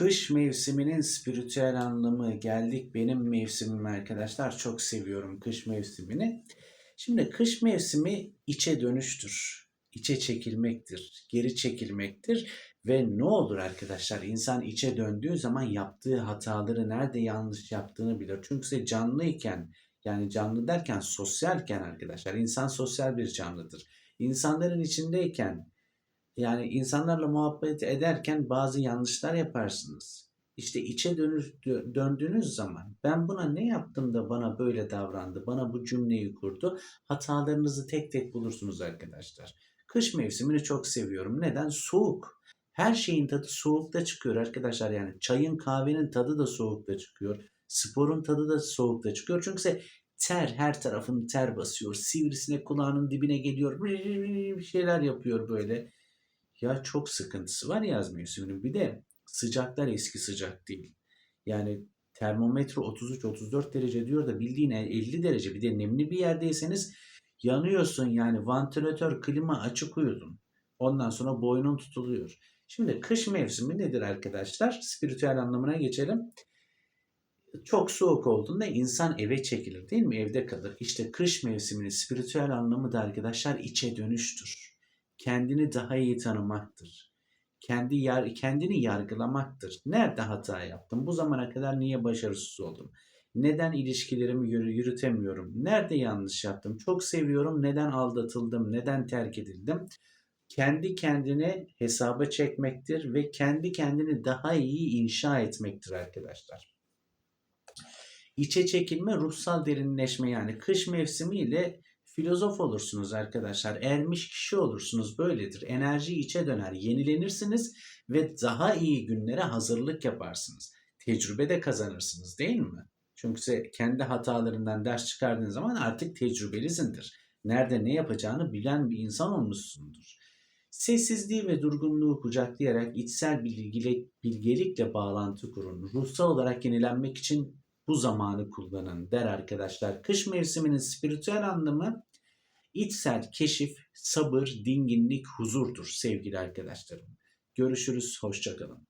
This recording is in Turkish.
Kış mevsiminin spiritüel anlamı geldik benim mevsimim arkadaşlar. Çok seviyorum kış mevsimini. Şimdi kış mevsimi içe dönüştür. İçe çekilmektir, geri çekilmektir ve ne olur arkadaşlar insan içe döndüğü zaman yaptığı hataları nerede yanlış yaptığını bilir. Çünkü canlıyken yani canlı derken sosyalken arkadaşlar insan sosyal bir canlıdır. İnsanların içindeyken yani insanlarla muhabbet ederken bazı yanlışlar yaparsınız. İşte içe dönüş, dö- döndüğünüz zaman ben buna ne yaptım da bana böyle davrandı, bana bu cümleyi kurdu. Hatalarınızı tek tek bulursunuz arkadaşlar. Kış mevsimini çok seviyorum. Neden? Soğuk. Her şeyin tadı soğukta çıkıyor arkadaşlar. Yani çayın kahvenin tadı da soğukta çıkıyor. Sporun tadı da soğukta çıkıyor. Çünkü se- ter her tarafın ter basıyor. Sivrisinek kulağının dibine geliyor. Bir şeyler yapıyor böyle. Ya çok sıkıntısı var yaz mevsiminin. Bir de sıcaklar eski sıcak değil. Yani termometre 33-34 derece diyor da bildiğin 50 derece. Bir de nemli bir yerdeyseniz yanıyorsun yani vantilatör, klima açık uyudun. Ondan sonra boynun tutuluyor. Şimdi kış mevsimi nedir arkadaşlar? Spiritüel anlamına geçelim. Çok soğuk olduğunda insan eve çekilir değil mi? Evde kalır. İşte kış mevsiminin spiritüel anlamı da arkadaşlar içe dönüştür kendini daha iyi tanımaktır. Kendi yar, kendini yargılamaktır. Nerede hata yaptım? Bu zamana kadar niye başarısız oldum? Neden ilişkilerimi yürü, yürütemiyorum? Nerede yanlış yaptım? Çok seviyorum. Neden aldatıldım? Neden terk edildim? Kendi kendine hesaba çekmektir ve kendi kendini daha iyi inşa etmektir arkadaşlar. İçe çekilme, ruhsal derinleşme yani kış mevsimiyle filozof olursunuz arkadaşlar. Ermiş kişi olursunuz. Böyledir. Enerji içe döner. Yenilenirsiniz ve daha iyi günlere hazırlık yaparsınız. Tecrübe de kazanırsınız değil mi? Çünkü kendi hatalarından ders çıkardığın zaman artık tecrübelisindir. Nerede ne yapacağını bilen bir insan olmuşsundur. Sessizliği ve durgunluğu kucaklayarak içsel bilgilik, bilgelikle bağlantı kurun. Ruhsal olarak yenilenmek için bu zamanı kullanın der arkadaşlar. Kış mevsiminin spiritüel anlamı içsel keşif, sabır, dinginlik, huzurdur sevgili arkadaşlarım. Görüşürüz, hoşçakalın.